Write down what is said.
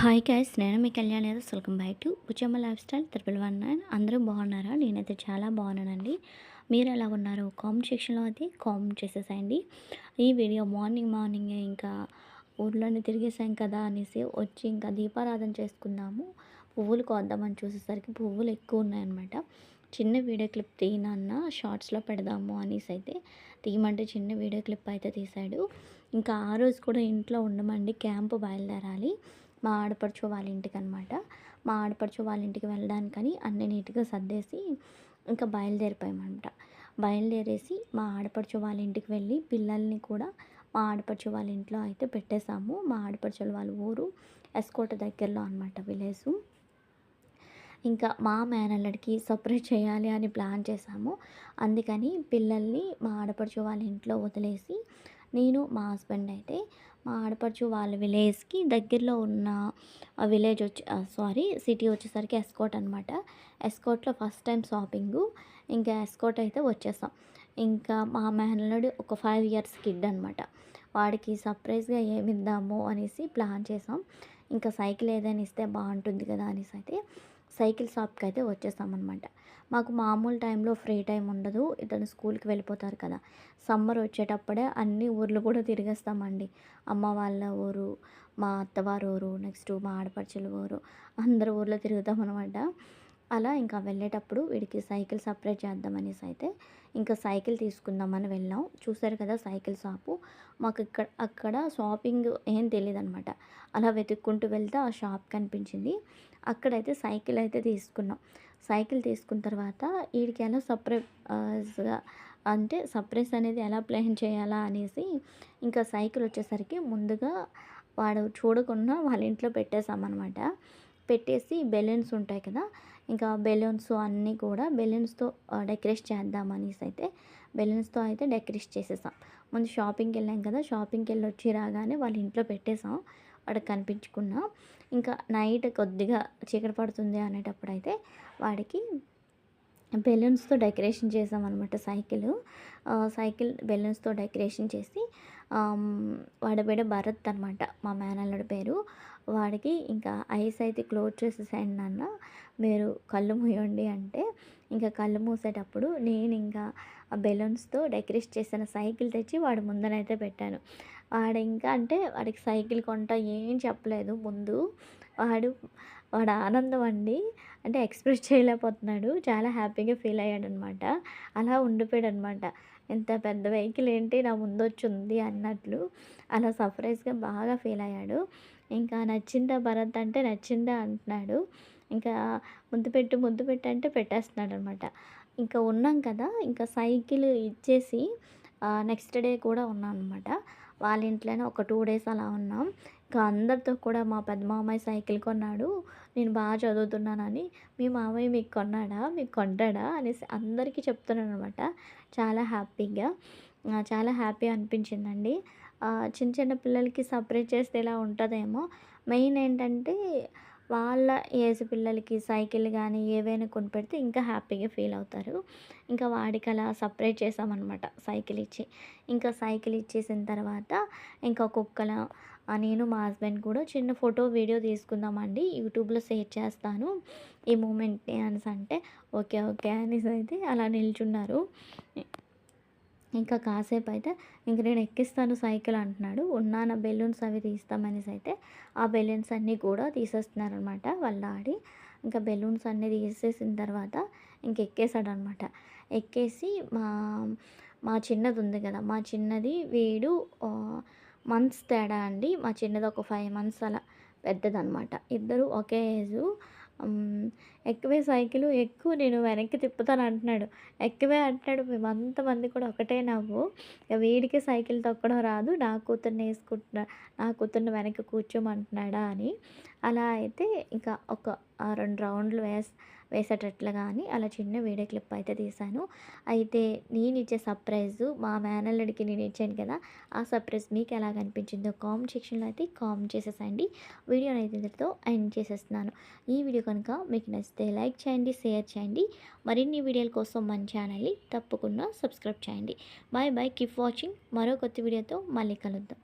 Hi guys నేను మీ Kalyan Yadav welcome back to Bucchamma lifestyle triple one nine. అందరూ బాగున్నారా? నేనైతే చాలా బాగున్నానండి. మీరు ఎలా ఉన్నారు? కామెంట్ సెక్షన్లో అయితే కామెంట్ చేసేసాయండి. ఈ వీడియో మార్నింగ్ మార్నింగ్ ఇంకా ఊర్లోనే తిరిగేసాం కదా అనేసి వచ్చి ఇంకా దీపారాధన చేసుకుందాము. పువ్వులు కోద్దామని చూసేసరికి పువ్వులు ఎక్కువ ఉన్నాయన్నమాట. చిన్న వీడియో క్లిప్ తీయనన్న షార్ట్స్లో పెడదాము అనేసి అయితే తీయమంటే చిన్న వీడియో క్లిప్ అయితే తీశాడు. ఇంకా ఆ రోజు కూడా ఇంట్లో ఉండమండి క్యాంపు బయలుదేరాలి. మా ఆడపడుచు వాళ్ళ ఇంటికి అనమాట మా ఆడపడుచు వాళ్ళ ఇంటికి వెళ్ళడానికని అన్ని నీట్గా సర్దేసి ఇంకా బయలుదేరిపోయామన్నమాట. బయలుదేరేసి మా ఆడపడుచు వాళ్ళ ఇంటికి వెళ్ళి పిల్లల్ని కూడా మా ఆడపడుచు వాళ్ళ ఇంట్లో అయితే పెట్టేశాము. మా ఆడపడుచుల వాళ్ళ ఊరు ఎస్కోట దగ్గరలో అనమాట విలేజ్. ఇంకా మా మేనల్లడికి సపరేట్ చేయాలి అని ప్లాన్ చేశాము. అందుకని పిల్లల్ని మా ఆడపడుచు వాళ్ళ ఇంట్లో వదిలేసి నేను మా హస్బెండ్ అయితే మా ఆడపడుచు వాళ్ళ విలేజ్కి దగ్గరలో ఉన్న విలేజ్ వచ్చి సారీ సిటీ వచ్చేసరికి ఎస్కోట్ అనమాట ఎస్కోట్లో ఫస్ట్ టైం షాపింగు. ఇంకా ఎస్కోట్ అయితే వచ్చేసాం. ఇంకా మా మేనల్లుడు ఒక ఫైవ్ ఇయర్స్ కిడ్ అనమాట వాడికి సర్ప్రైజ్గా ఏమిద్దాము అనేసి ప్లాన్ చేసాం. ఇంకా సైకిల్ ఏదైనా ఇస్తే బాగుంటుంది కదా అనేసి అయితే సైకిల్ షాప్కి అయితే వచ్చేసామన్నమాట మాకు మామూలు టైంలో ఫ్రీ టైం ఉండదు. ఇతను స్కూల్కి వెళ్ళిపోతారు కదా. సమ్మర్ వచ్చేటప్పుడే అన్ని ఊర్లు కూడా తిరిగేస్తామండి. అమ్మ వాళ్ళ ఊరు మా అత్తవారు ఊరు నెక్స్ట్ మా ఆడపడుచుల ఊరు అందరు ఊర్లో తిరుగుతాం అనమాట అలా ఇంకా వెళ్ళేటప్పుడు వీడికి సైకిల్ సపరేట్ చేద్దామనేసి అయితే ఇంకా సైకిల్ తీసుకుందామని వెళ్ళాం. చూసారు కదా సైకిల్ షాపు? మాకు ఇక్కడ అక్కడ షాపింగ్ ఏం తెలియదు అనమాట అలా వెతుక్కుంటూ వెళ్తే ఆ షాప్ కనిపించింది. అక్కడైతే సైకిల్ అయితే తీసుకున్నాం. సైకిల్ తీసుకున్న తర్వాత వీడికి ఎలా సపరేట్గా అంటే సర్ప్రైజ్ అనేది ఎలా ప్లాన్ చేయాలా అనేసి ఇంకా సైకిల్ వచ్చేసరికి ముందుగా వాడు చూడకుండా వాళ్ళ ఇంట్లో పెట్టేశామన్నమాట పెట్టేసి బెలూన్స్ ఉంటాయి కదా ఇంకా బెలూన్స్ అన్నీ కూడా బెలూన్స్తో డెకరేట్ చేద్దామనేసి అయితే బెలూన్స్తో అయితే డెకరేట్ చేసేసాం. ముందు షాపింగ్కి వెళ్ళాం కదా షాపింగ్కి వెళ్ళి వచ్చి రాగానే వాళ్ళ ఇంట్లో పెట్టేసాం వాడికి కనిపించుకున్నా. ఇంకా నైట్ కొద్దిగా చీకటి పడుతుంది అనేటప్పుడు అయితే వాడికి బెలూన్స్తో డెకరేషన్ చేసామన్నమాట సైకిల్. సైకిల్ బెలూన్స్తో డెకరేషన్ చేసి వాడి పేరు భరత్ అనమాట మా మేనల్లుడి పేరు. వాడికి ఇంకా ఐస్ అయితే క్లోజ్ చేసేసాను నాన్న మీరు కళ్ళు మూయండి అంటే ఇంకా కళ్ళు మూసేటప్పుడు నేను ఇంకా ఆ బెలూన్స్తో డెకరేట్ చేసిన సైకిల్ తెచ్చి వాడి ముందనైతే పెట్టాను. వాడు ఇంకా అంటే వాడికి సైకిల్ కొంట ఏం చెప్పలేదు ముందు వాడు వాడు ఆనందం అండి. అంటే ఎక్స్ప్రెస్ చేయలేకపోతున్నాడు చాలా హ్యాపీగా ఫీల్ అయ్యాడు అనమాట అలా ఉండిపోయాడు అనమాట ఎంత పెద్ద వెహికల్ ఏంటి నా ముందు వచ్చింది అన్నట్లు అలా సర్ప్రైజ్గా బాగా ఫీల్ అయ్యాడు ఇంకా నచ్చిందా భరత్ అంటే నచ్చిందా అంటున్నాడు. ఇంకా ముద్దు పెట్టు ముద్దు పెట్టు అంటే పెట్టేస్తున్నాడు అనమాట ఇంకా ఉన్నాం కదా ఇంకా సైకిల్ ఇచ్చేసి నెక్స్ట్ డే కూడా ఉన్నాం అనమాట వాళ్ళ ఇంట్లోనే ఒక టూ డేస్ అలా ఉన్నాం. ఇంకా అందరితో కూడా మా పెద్ద మామయ్య సైకిల్ కొన్నాడు. నేను బాగా చదువుతున్నానని. మీ మామయ్య మీకు కొన్నాడా? మీకు కొంటాడా? అనేసి అందరికీ చెప్తున్నాను అనమాట చాలా హ్యాపీగా. చాలా హ్యాపీ అనిపించిందండి. చిన్న చిన్న పిల్లలకి సపరేట్ చేస్తే ఇలా ఉంటుందేమో. మెయిన్ ఏంటంటే వాళ్ళ ఏజ్ పిల్లలకి సైకిల్ కానీ ఏవైనా కొనిపెడితే ఇంకా హ్యాపీగా ఫీల్ అవుతారు. ఇంకా వాడికి అలా సపరేట్ చేసామన్నమాట సైకిల్ ఇచ్చి. ఇంకా సైకిల్ ఇచ్చేసిన తర్వాత ఇంకా కుక్కల నేను మా హస్బెండ్ కూడా చిన్న ఫోటో వీడియో తీసుకుందామండి. యూట్యూబ్లో షేర్ చేస్తాను. ఈ మూమెంట్ని అనేసి అంటే ఓకే ఓకే అనేసి అయితే అలా నిల్చున్నారు. ఇంకా కాసేపు అయితే ఇంక నేను ఎక్కిస్తాను సైకిల్ అంటున్నాడు. ఉన్నాన బెలూన్స్ అవి తీస్తామనేసి అయితే ఆ బెలూన్స్ అన్నీ కూడా తీసేస్తున్నారనమాట వాళ్ళ ఆడి ఇంకా బెలూన్స్ అన్నీ తీసేసిన తర్వాత ఇంక ఎక్కేసాడు అనమాట ఎక్కేసి మా మా చిన్నది ఉంది కదా మా చిన్నది వీడు మంత్స్ తేడా అండి. మా చిన్నది ఒక ఫైవ్ మంత్స్ అలా పెద్దదనమాట. ఇద్దరు ఒకే ఏజు ఎక్కువే సైకిల్ ఎక్కువ నేను వెనక్కి తిప్పుతాను అంటున్నాడు. ఎక్కువే అంటున్నాడు. మేమంతమంది కూడా ఒకటే నవ్వు. వీడికి సైకిల్ తొక్కడం రాదు. నా కూతుర్ని వేసుకుంటున్నా నా కూతుర్ని వెనక్కి కూర్చోమంటున్నాడా అని. అలా అయితే ఇంకా ఒక రెండు రౌండ్లు వేస్ వేసేటట్లు కానీ అలా చిన్న వీడియో క్లిప్ అయితే తీశాను. అయితే నేను ఇచ్చే సర్ప్రైజ్ మా మేనల్లుడికి నేను ఇచ్చాను కదా ఆ సర్ప్రైజ్ మీకు ఎలా కనిపించిందో కామెంట్ సెక్షన్లో అయితే కామెంట్ చేసేసండి వీడియోని అయితే ఇంతటితో ఎండ్ చేసేస్తున్నాను. ఈ వీడియో కనుక మీకు నచ్చితే లైక్ చేయండి షేర్ చేయండి. మరిన్ని వీడియోల కోసం మన ఛానల్ని తప్పకుండా సబ్స్క్రైబ్ చేయండి. Bye bye keep watching. మరో కొత్త వీడియోతో మళ్ళీ కలుద్దాం.